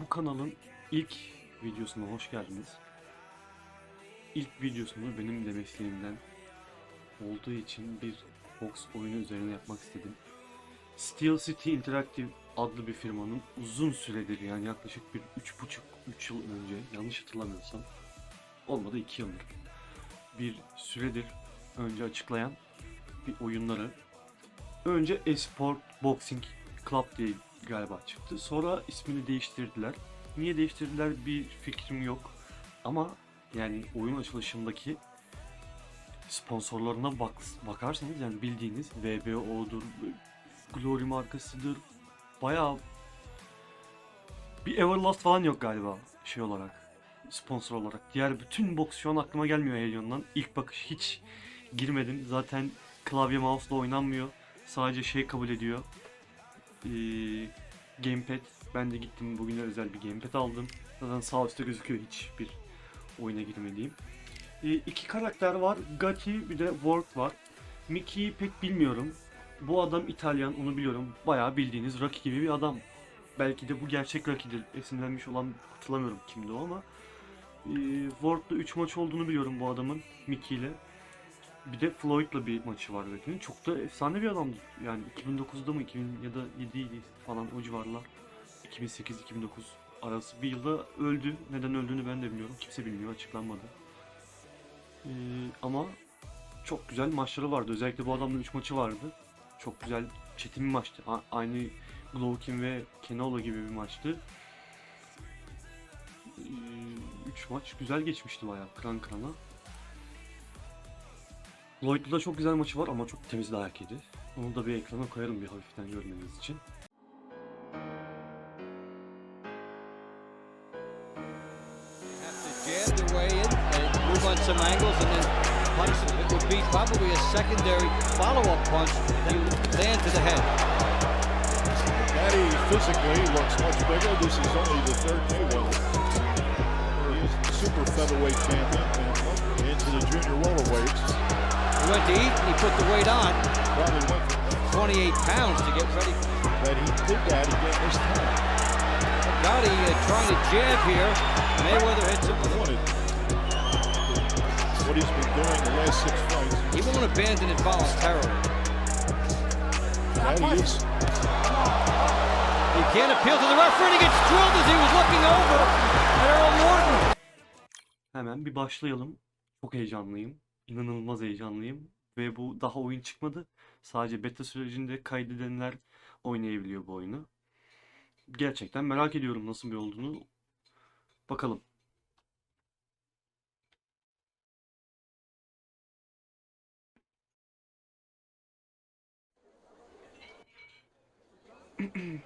Bu kanalın ilk videosuna hoş geldiniz. İlk videosunu benim de mesleğimden olduğu için bir box oyunu üzerine yapmak istedim. Steel City Interactive adlı bir firmanın uzun süredir yani yaklaşık bir 3,5-3 yıl önce yanlış hatırlamıyorsam olmadı 2 yıldır bir süredir önce açıklayan bir oyunları önce Esport Boxing Club diye galiba çıktı. Sonra ismini değiştirdiler. Niye değiştirdiler bir fikrim yok. Ama yani oyun açılışındaki sponsorlarına bak bakarsanız yani bildiğiniz VBO'dur, Glory markasıdır. Bayağı bir Everlast falan yok galiba şey olarak sponsor olarak. Diğer bütün boks şu an aklıma gelmiyor heyecandan. İlk bakış hiç girmedim. Zaten klavye mouse'la oynanmıyor. Sadece şey kabul ediyor. Ee, gamepad. Ben de gittim bugün özel bir gamepad aldım. Zaten sağ üstte gözüküyor hiçbir oyuna girmediğim. Ee, iki karakter var. Gatti bir de Ward var. Mickey'i pek bilmiyorum. Bu adam İtalyan onu biliyorum. Bayağı bildiğiniz Rocky gibi bir adam. Belki de bu gerçek Rocky'dir. Esinlenmiş olan hatırlamıyorum kimdi o ama. Ee, Ward'la 3 maç olduğunu biliyorum bu adamın Mickey ile. Bir de Floyd'la bir maçı var Rocky'nin. Çok da efsane bir adamdı. Yani 2009'da mı 2000 ya da 7 falan o civarlar. 2008-2009 arası bir yılda öldü. Neden öldüğünü ben de bilmiyorum. Kimse bilmiyor açıklanmadı. Ee, ama çok güzel maçları vardı. Özellikle bu adamla 3 maçı vardı. Çok güzel çetin bir maçtı. A- aynı Golovkin ve Kenolo gibi bir maçtı. 3 maç güzel geçmişti bayağı kran krana. Lloyd'la çok güzel maçı var ama çok temiz dayak yedi. Onu da bir ekrana koyarım bir hafiften görmeniz için. super featherweight champion into the junior welterweights. He went to eat and he put the weight on, Probably went 28 pounds to get ready. But he did that again this time. Gotti uh, trying to jab here. Mayweather hits him Wanted what he's been doing the last six fights. He won't abandon it voluntarily. Daddy is He can't appeal to the referee and he gets drilled as he was looking over at Earl Morton. Hemen bir başlayalım. Çok heyecanlıyım. İnanılmaz heyecanlıyım. Ve bu daha oyun çıkmadı. Sadece beta sürecinde kaydedenler oynayabiliyor bu oyunu. Gerçekten merak ediyorum nasıl bir olduğunu. Bakalım.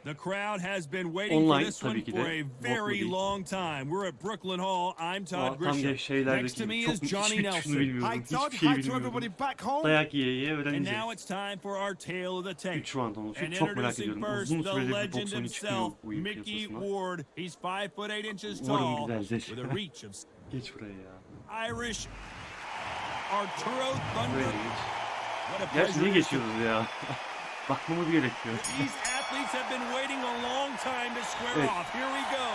The crowd has been waiting Online for this one de. for a very long time. We're at Brooklyn Hall. I'm Todd Grisham. Next to me is Johnny Nelson. Hi Todd, hi to everybody back home. Dayak yiye yiye And now it's time for our tale of the tape. 3 round olmuş. And Çok merak introducing ediyorum. first Uzun the süredir bir legend boks oyunu çıkmıyor himself, Mickey. Ward. He's five foot eight inches tall with a reach of Geç buraya ya. Irish Arturo Thunder. Böyle geç. What a Gerçi niye pleasure it is to geçiyoruz ya? Bakmamız gerekiyor. Athletes have been waiting a long time to square Evet. off. Here we go.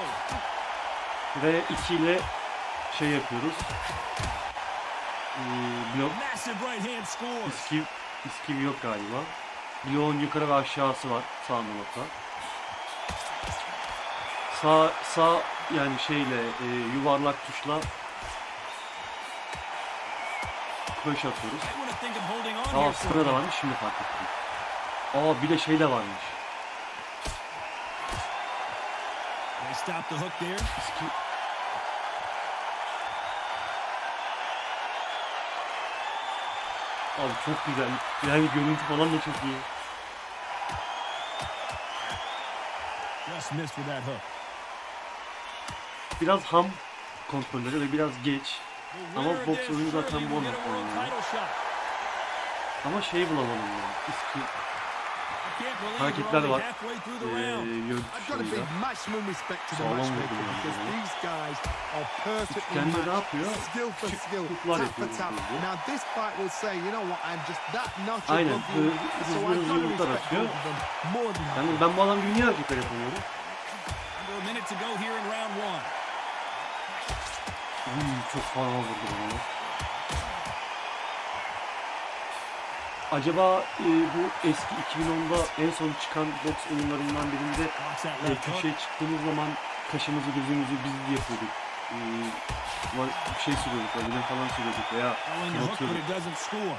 Ve 2 ile şey yapıyoruz. Ee, blok. İskiv, iskiv yok galiba. Bloğun yukarı ve aşağısı var. Sağ nokta. Sağ, sağ yani şeyle e, yuvarlak tuşla push atıyoruz. Aa sıra da varmış şimdi fark ettim. Aa bir de şey de varmış. They stop the hook there. Abi çok güzel. Yani görüntü falan da çok iyi. Just missed with that hook. Biraz ham kontrolleri ve biraz geç. Ama boks oyunu zaten bu olmak. Ama şey bulamadım yani. Eski Hareketler var. halfway through the eee round. görüntü I've got to şurada. big maximum respect to the Sağlam perfectly Kendi ne yapıyor? skill for Küçük skill, kuklar tap for yapıyor tap. burada. Now this fight will say, you know what, I'm just that notch Aynen, hızlı- so hızlı respect atıyor. Yani ben bu adam gibi niye hareketler yapamıyorum? Uy, çok fena vurdu bana. Acaba e, bu eski 2010'da en son çıkan boks oyunlarından birinde e, köşeye çıktığımız zaman kaşımızı gözümüzü biz yapıyorduk. E, bir şey sürüyorduk, öyle falan sürüyorduk veya score.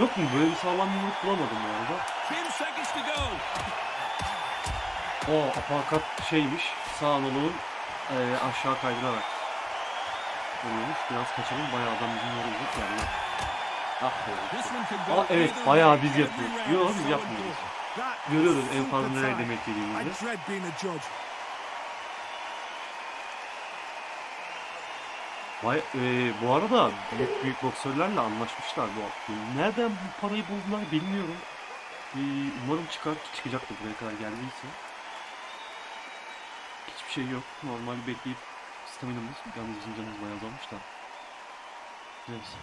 Yok mu? Böyle bir sağlam yumruk bulamadım bu arada. 10 seconds to go. O aparkat şeymiş. Sağ analoğun e, aşağı kaydırarak oluyormuş. Biraz kaçalım. Bayağı adam bizim yorulacak yani. Ah be. Aa evet bayağı biz yapıyoruz. Yok biz yapmıyoruz. Görüyoruz en fazla nereye demek I yediğimizi. dread being a judge. Vay, e, bu arada büyük, büyük boksörlerle anlaşmışlar bu hafta. Nereden bu parayı buldular bilmiyorum. E, umarım çıkar ki çıkacaktır buraya kadar geldiyse. Hiçbir şey yok. Normal bekleyip staminamız, yalnız bizim canımız bayağı azalmış da. Neyse.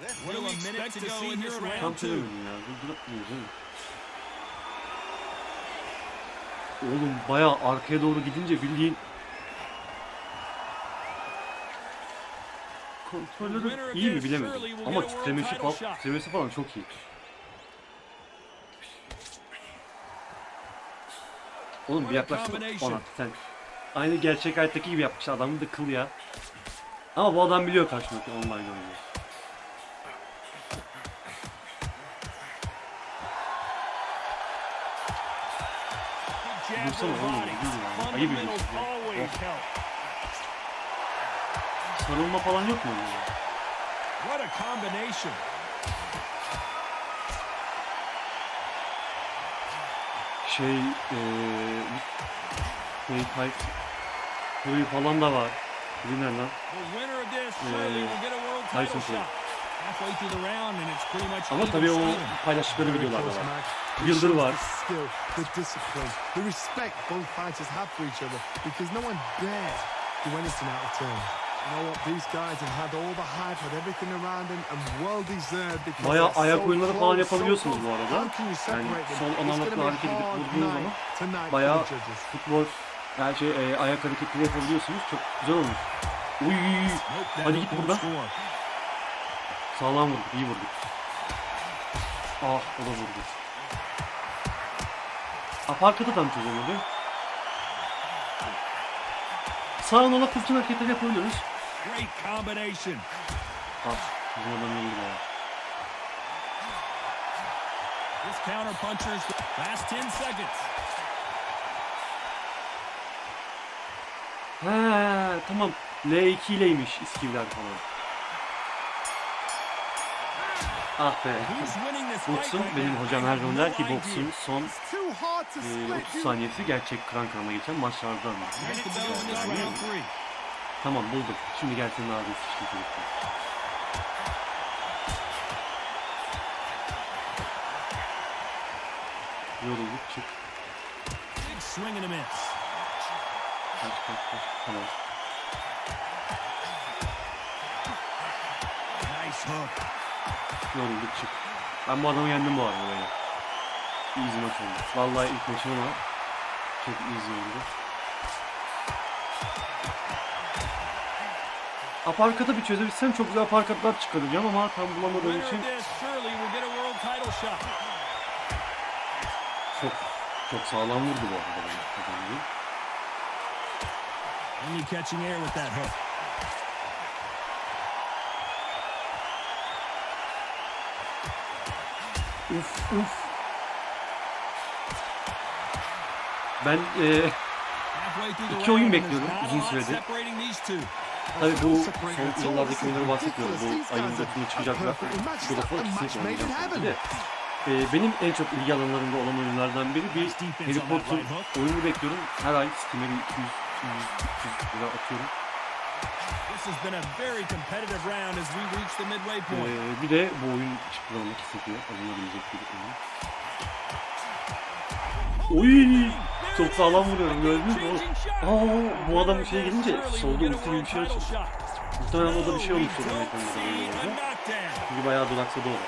What do we expect to see here in Tam round two? söylemedim ya. Durduramıyoruz değil mi? Oğlum bayağı arkaya doğru gidince bildiğin kontrolörü iyi mi bilemedim. Ama titremesi falan, titremesi falan çok iyi. Oğlum bir yaklaştın bana sen. Aynı gerçek hayattaki gibi yapmış adamın da kıl ya. Ama bu adam biliyor karşımdaki online oynuyor. The oğlum. Ayıp ediyorsun. Sarılma falan yok mu? What a combination. Şey eee şey Type Fury falan da var. Fury ne lan? World Tyson Fury. Ama tabii o paylaştıkları close var. Yıldır var. The skill, the discipline, the respect both fighters have for each other because no one dares do anything out of turn. You know what? These guys have had all the hype, had everything around them, and well deserved because Bayağı they're ayak oyunları falan yapabiliyorsunuz bu arada. Them? sol be hareket edip vurduğunuz zaman judges. futbol yani şey e, ayak hareketleri yapabiliyorsunuz. Çok güzel olmuş. Uy, hadi git buradan. Sağlam vurduk, iyi vurduk. Ah, o da vurdu. Aparkatı da mı çözemedi? Sağ ola kurtun hareketleri yapabiliyoruz. Great combination. Ah, bizim adam yenildi bayağı. This counter puncher's last 10 seconds. He, tamam. L2 ileymiş iskivler falan. Ah be. Boksun benim hocam her zaman der ki boksun son e, split. 30 saniyesi gerçek kıran kırana geçen maçlardan. Three. Tamam buldum. Şimdi gelsin abi sıçtı çocuklar. Yorulduk çık. Swing and a miss. Kaç kaç kaç. Tamam. Nice hook. Yorulduk çık. Ben bu adamı yendim bu arada böyle. Easy maç oldu. Vallahi ilk maçım ama çok easy oldu. Aparkatı bir çözebilsem çok güzel aparkatlar çıkaracağım ama tam bulamadığım için çok çok sağlam vurdu bu arada. Only catching air with that hook. Uf uf. Ben e, Halfway through the İki oyun bekliyordum uzun süredir. tabii bu son yıllardaki oyunları bahsetmiyorum. Bu ayın guys are dörtünde çıkacaklar. perfectly matched God up, of War a match kesinlikle oynayacağım. de e, benim en çok ilgi alanlarımda olan oyunlardan biri bir Harry Potter oyunu bekliyorum. Her ay Steam'e bir 200, 200 lira atıyorum. This has been a very competitive round as we reach the midway E, point. bir de bu oyun zaman hissediyor. Alınabilecek bir oyun. Oy! Çok sağlam vuruyorum gördünüz mü? Aa, bu adam bir şeye gelince solda ulti gibi bir şey açıyor. Muhtemelen o da bir şey böyle oldu. Çünkü bayağı duraksadı o da.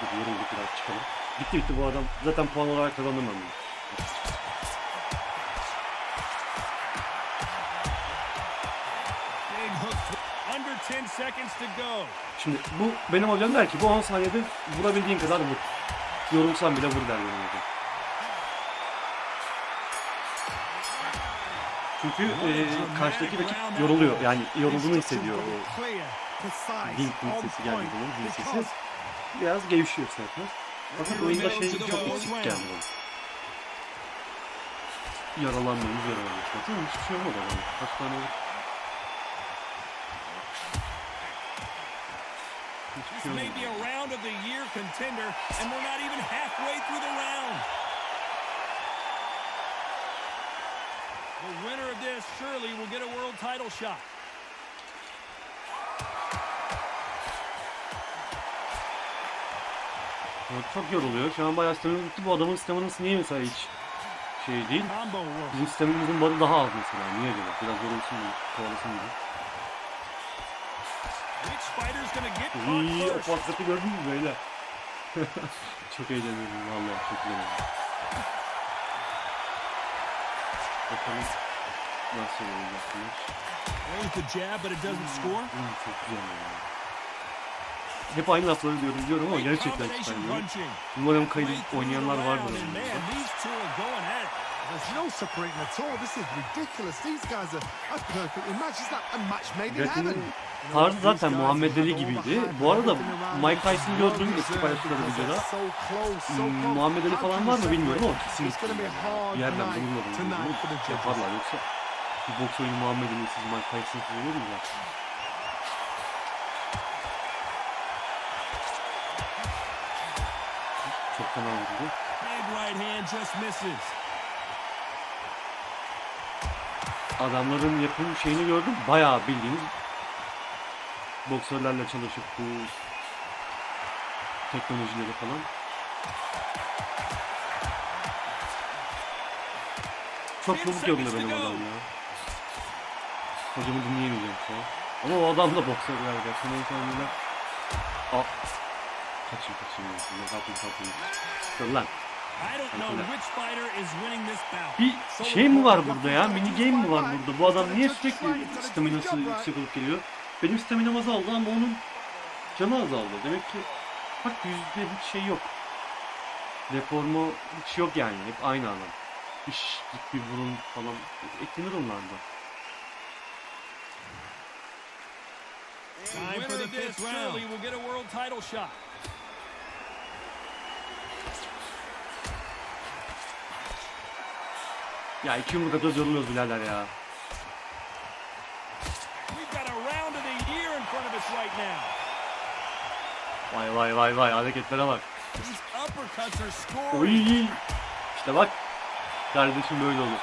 Dur yorulduk biraz çıkalım. Bitti bitti bu adam. Zaten puan olarak kazandım ben bunu. Şimdi bu benim hocam der ki bu 10 saniyede vurabildiğin kadar vur. Yorulsan bile vur der benim hocam. Çünkü e, karşıdaki rakip yoruluyor. Yani yorulduğunu hissediyor o Ding sesi geldi bunun, ding sesi. Biraz gevşiyor sertmez. Fakat oyunda şey çok eksik geldi bana. Yaralanmıyoruz yaralanıyoruz. Baksana hiçbir şey olmadı adamın. This may be a round of the year contender, and we're not even halfway through the round. The winner of this surely will get a world title shot. Evet, çok yoruluyor. Şu an bayağı stamina bitti. Bu adamın staminası niye mesela hiç şey değil? Bizim staminamızın barı daha az mesela. Niye acaba? Biraz yorulsun diye, kovalasın diye. İyi, o patlatı gördün mü böyle? çok eğleniyorum vallahi çok eğleniyorum. Bakalım nasıl olacak bu iş. Throws the jab, but it doesn't score. Hı, çok güzel ya. Hep aynı lafları diyorum diyorum ama gerçekten punching. Umarım kayıt oynayanlar the vardır. There's no separating at all. This is ridiculous. These guys are, are perfectly matched. It's like a match made in heaven. tarzı zaten Muhammed Ali gibiydi. Bu arada Mike Tyson gördüm eski paylaştıkları videoda. Hmm, Muhammed Ali falan var mı bilmiyorum ama kesinlikle bir yerden bulunmadım. Yaparlar yoksa bir boks oyunu Muhammed Ali'siz Mike Tyson'sız olur mu ya? Çok fena vurdu. Big right hand just misses. Adamların yapım şeyini gördüm. Bayağı bildiğiniz boksörlerle çalışıp bu teknolojileri falan. Çok çabuk yoruluyor benim adam ya. Hocamı dinleyemeyeceğim şu an. Ama o adam da boksör galiba. Şunun sonunda... Aa. Kaçın kaçın. Ne zaten zaten. Dur lan. I don't know which fighter is winning this bout. Bir şey mi var burada ya? Mini game mi var burada? Bu adam niye sürekli staminası yüksek olup geliyor? Benim staminam azaldı ama onun canı azaldı. Demek ki bak yüzde hiç şey yok. Deformu hiç yok yani. Hep aynı adam. Bir şişlik, bir burun falan eklenir onlarda. Time for the fifth round. Will get a world title shot. Ya iki yumruk atıyoruz yoruluyoruz birader ya. Vay vay vay vay hareketlere bak. Oy. İşte bak. Kardeşim böyle olur.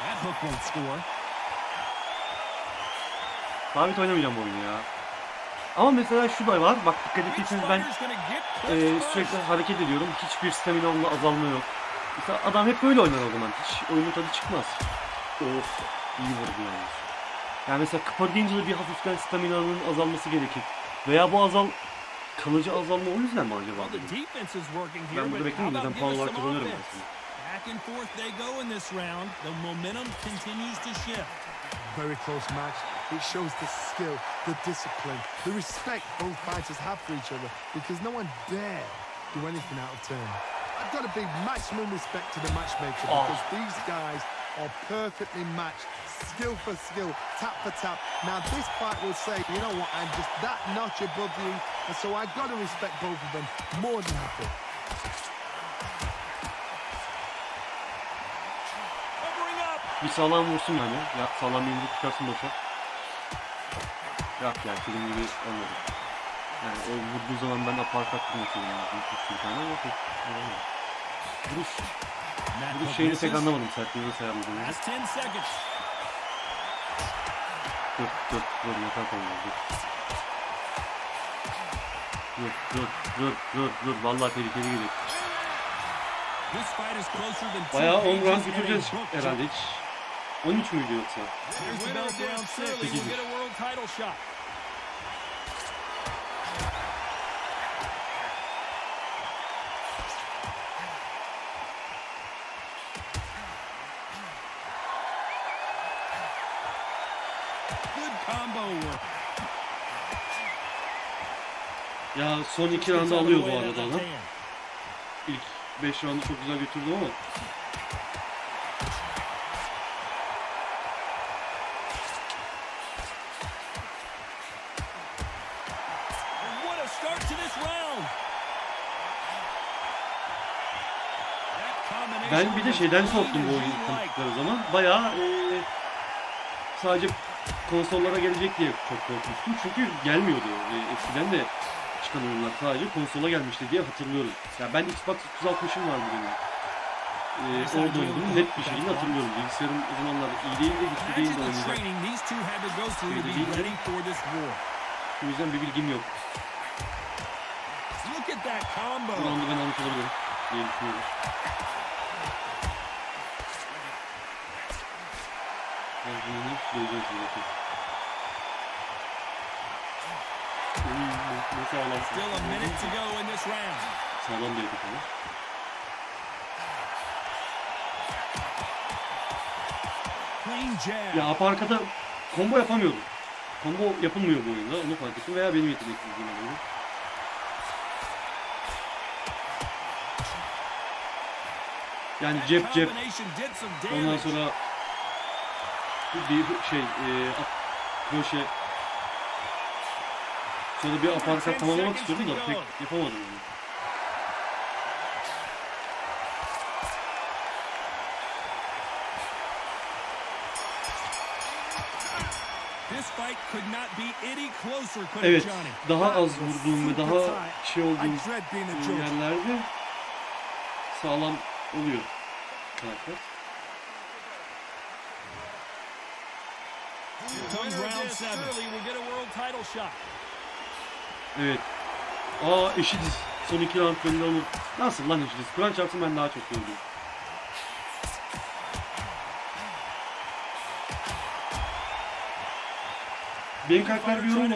That hook won't score. Sabit oynamayacağım bu oyunu ya. Ama mesela şu da var. Bak dikkat ettiyseniz ben e, sürekli hareket ediyorum. Hiçbir staminamda azalma yok. Mesela adam hep böyle oynar o zaman. Hiç oyunun tadı çıkmaz. Of. iyi vurdu yani. Yani mesela kıpırdayınca da bir hafiften staminanın azalması gerekir. Veya bu azal kalıcı azalma o yüzden mi acaba? Ben burada Zaten give puan olarak some kazanıyorum ben offense? şimdi. Back and forth they go in this round. The momentum continues to shift. Very close match. It shows the skill, the discipline, the respect both fighters have for each other because no one dare do anything out of turn. I've got a big maximum respect to the matchmaker Oh. because these guys are perfectly matched, skill for skill, tap for tap. Now this fight will say, you know what, I'm just that notch above you, and so I've got to respect both of them more than happy. Covering up. Bir sağlam vursun yani. Ya sağlam bir yumruk çıkarsın boşa. Yok ya senin gibi olmadı. Yani o vurduğu zaman ben aparkat vurmasıydım. Bir tane ama pek olamadı. Vuruş. Vuruş şeyini pek anlamadım. Last 10 seconds. Dur dur dur yatak oldu dur. Dur dur dur dur dur. Vallahi tehlikeli two Bayağı 10 pages round bitireceğiz herhalde hiç. 13 müydü yoksa? Here's the Ya son 2 round'u alıyor bu arada adam. İlk 5 round'u çok güzel götürdü ama. Ben bir de şeyden korktum bu oyunu tanıttıkları zaman. Bayağı eee, sadece konsollara gelecek diye çok korkmuştum. Çünkü gelmiyordu. Eee, eskiden de çıkan oyunlar sadece konsola gelmişti diye hatırlıyorum. Ya ben Xbox 360'ım vardı benim. Eee, orada oynadım. Net bir şekilde hatırlıyorum. Bilgisayarım o zamanlar iyi güçlü oynayacak. Değil mi? ready for this war. O yüzden bir bilgim yok. Bu roundu ben almış olabilirim diye düşünüyorum. Bunu ne sağlam. Still a minute to go in this round. Sağlam. Clean jab. Ya apa arkada combo yapamıyordum. Combo yapılmıyor bu oyunda. Onu fark ettim veya benim yeteneksizliğim oluyor. Yani cep cep ondan damage. Sonra bir şey e, at- kroşe sonra bir aparkat tamamlamak istiyordum da pek yapamadım onu. Evet, daha az vurduğum ve daha şey olduğum judge. yerlerde sağlam oluyor karakter. Comes round seven. will get a world title shot. Evet. Aa eşitiz. Son iki round olur. Nasıl lan eşitiz? Kur'an çarpsın ben daha çok gördüm. Benim karakter bir yorum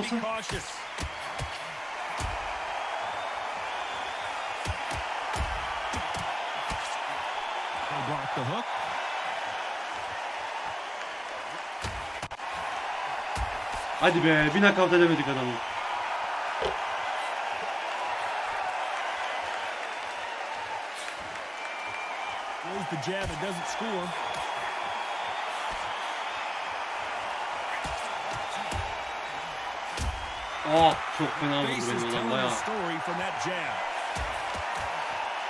hadi be bir nakavt edemedik adamı. Throws the jab. It doesn't score. Aa çok fena vurdu benim adam bayağı.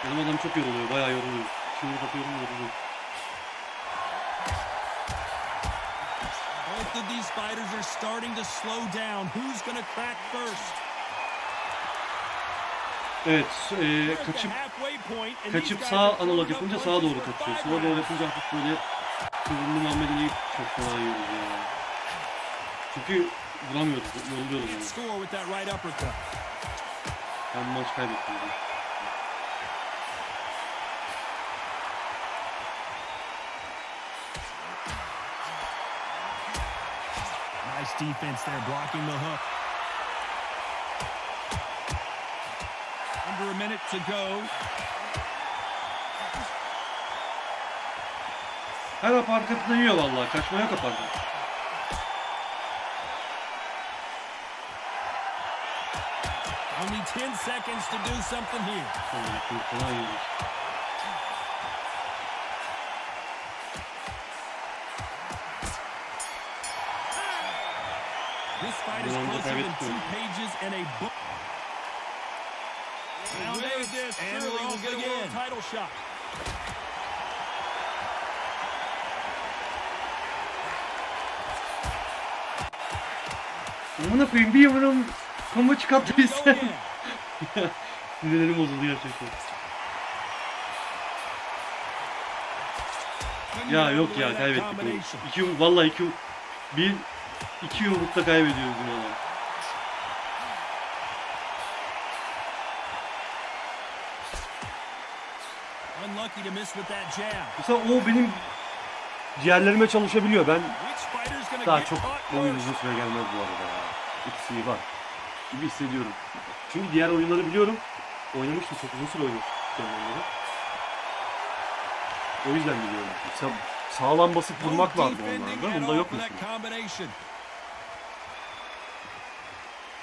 Benim adam çok yoruluyor bayağı yoruluyor. Şimdi kapatıyorum yoruluyor. Fighters are starting to slow down. Who's going to crack first? Evet e, kaçıp kaçıp sağ analog yapınca sağa doğru kaçıyor. Sola doğru yapınca hafif böyle kıvrımlı muameleyip çok fena yiyoruz ya. Çünkü vuramıyoruz, yoruluyoruz yani. Ben maç kaybettim. ya. Nice defense there, blocking the hook. Under a minute to go. Her aparkatını yiyor vallahi. Kaçma yok aparkat. Only 10 seconds to do something here. This fight is closer than kaybettik two pages and a book. Round eight, this and we'll get a world title shot. Amına koyayım bir yumruğum we go çıkarttıysa. Sinirlerim bozuldu gerçekten. Ya yok ya kaybettik. İki vallahi iki bir iki yumrukta kaybediyoruz bunu. Mesela o benim ciğerlerime çalışabiliyor. Ben daha çok oyun uzun süre gelmez bu arada ya. Eksiği var. Gibi hissediyorum. Çünkü diğer oyunları biliyorum. Oynamıştım çok uzun süre oynamıştım onları. O yüzden biliyorum. Mesela sağlam basıp vurmak vardı onlarda. Bunda yok mesela.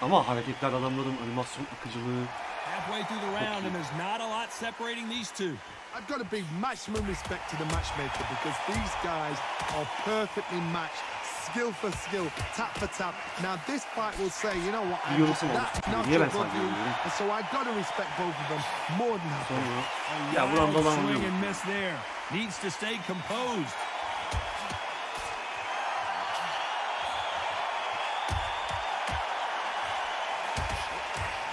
Combination. Ama hareketler adamların animasyon akıcılığı. Halfway through the round, and there's not a lot separating these two. I've got a big maximum respect to the matchmaker because these guys are perfectly matched, skill for skill, tap for tap. Now this fight will say, you know what, Bir I'm yorulsam just olur. that Niye notch ben above you, and so I've got to respect both of them more than happy. Sonra A Ya buran wild dalan swing and miss there. Needs to stay composed.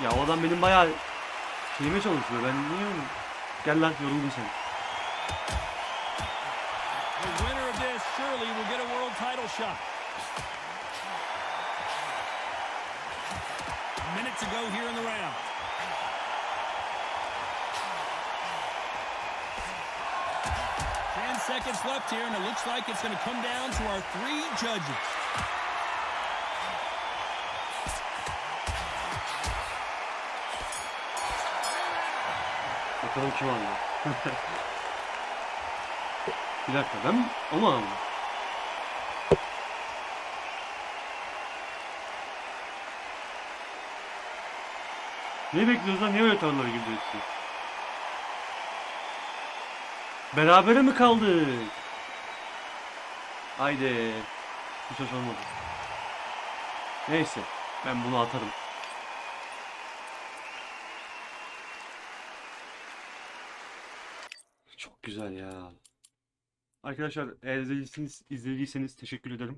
Ya o adam benim bayağı şeyime çalışıyor. Ben niye öyle? Gel lan yoruldun sen. The winner of this surely will get a world title shot. A minute to go here in the round. Ten seconds left here, and it looks like it's going to come down to our three judges. Bakalım kim aldı. bir dakika ben onu aldım. Ne bekliyoruz lan? Niye öyle tavırlara gidiyorsun? Berabere mi kaldık? Haydi. Hiç hoş olmadı. Neyse. Ben bunu atarım. Çok güzel ya. Arkadaşlar eğer izlediyseniz, izlediyseniz teşekkür ederim.